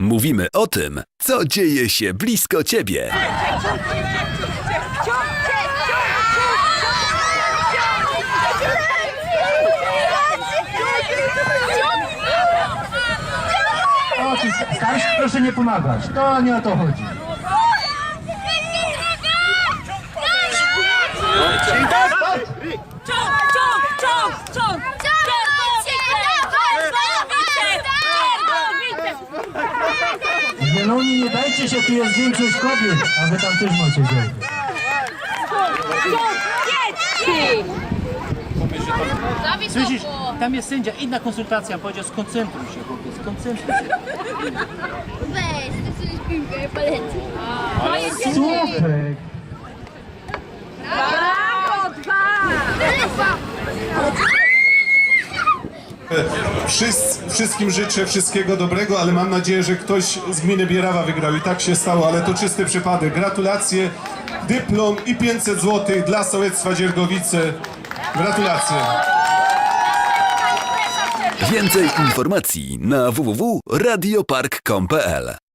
Mówimy o tym, co dzieje się blisko ciebie. O, starsi proszę nie pomagać. To nie o to chodzi. Czołg, czołg, czołg, czołg! Zieloni, nie dajcie się, tu jest większość kobiet, a wy tam też macie dzień. Słyszysz, tam jest sędzia, inna konsultacja, powiedział skoncentruj się, chłopie, skoncentruj się. Weź, to jest piłkę, poleci. Słuchaj, Wszyscy, wszystkim życzę wszystkiego dobrego, ale mam nadzieję, że ktoś z gminy Bierawa wygrał i tak się stało, ale to czysty przypadek. Gratulacje, dyplom i 500 zł dla sołectwa Dziergowice. Gratulacje. Więcej informacji na www.radiopark.pl